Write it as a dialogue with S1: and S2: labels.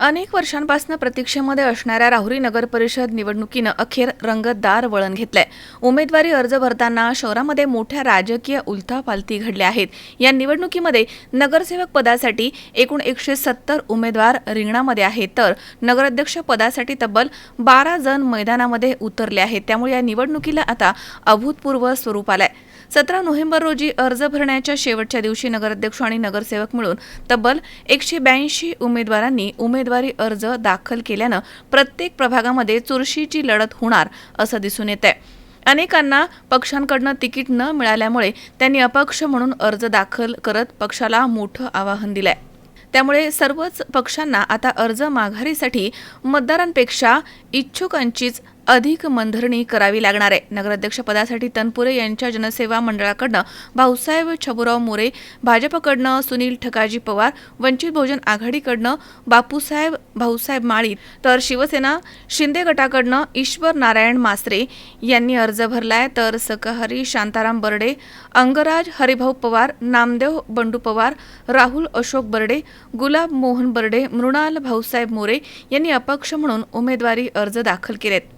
S1: अनेक वर्षांपासून प्रतीक्षेमध्ये असणाऱ्या राहुरी नगर परिषद निवडणुकीनं अखेर रंगतदार वळण घेतलंय. उमेदवारी अर्ज भरताना शहरामध्ये मोठ्या राजकीय उलथापालथी घडल्या आहेत. या निवडणुकीमध्ये नगरसेवक पदासाठी एकूण एकशे सत्तर उमेदवार रिंगणामध्ये आहेत. तर नगराध्यक्ष पदासाठी तब्बल बारा जण मैदानामध्ये उतरले आहेत. त्यामुळे या निवडणुकीला आता अभूतपूर्व स्वरूप आलंय. सतरा नोव्हेंबर रोजी अर्ज भरण्याच्या शेवटच्या दिवशी नगराध्यक्ष आणि नगरसेवक मिळून तब्बल एकशे ब्याऐंशी उमेदवारांनी उमेदवारी अर्ज दाखल केल्यानं प्रत्येक प्रभागामध्ये चुरशीची लढत होणार असं दिसून येत आहे अनेकांना पक्षांकडनं तिकीट न मिळाल्यामुळे त्यांनी अपक्ष म्हणून अर्ज दाखल करत पक्षाला मोठं आवाहन दिलंय. त्यामुळे सर्वच पक्षांना आता अर्ज माघारीसाठी मतदारांपेक्षा इच्छुकांचीच अधिक मनधरणी करावी लागणार आहे. नगराध्यक्षपदासाठी तनपुरे यांच्या जनसेवा मंडळाकडनं भाऊसाहेब छबुराव मोरे भाजपकडनं सुनील ठकाजी पवार वंचित बहुजन आघाडीकडनं बापूसाहेब भाऊसाहेब माळी तर शिवसेना शिंदे गटाकडनं ईश्वर नारायण मासरे यांनी अर्ज भरलाय. तर सकहरी शांताराम बर्डे अंगराज हरिभाऊ पवार नामदेव बंडू पवार राहुल अशोक बर्डे गुलाब मोहन बर्डे मृणाल भाऊसाहेब मोरे यांनी अपक्ष म्हणून उमेदवारी अर्ज दाखल केलेत.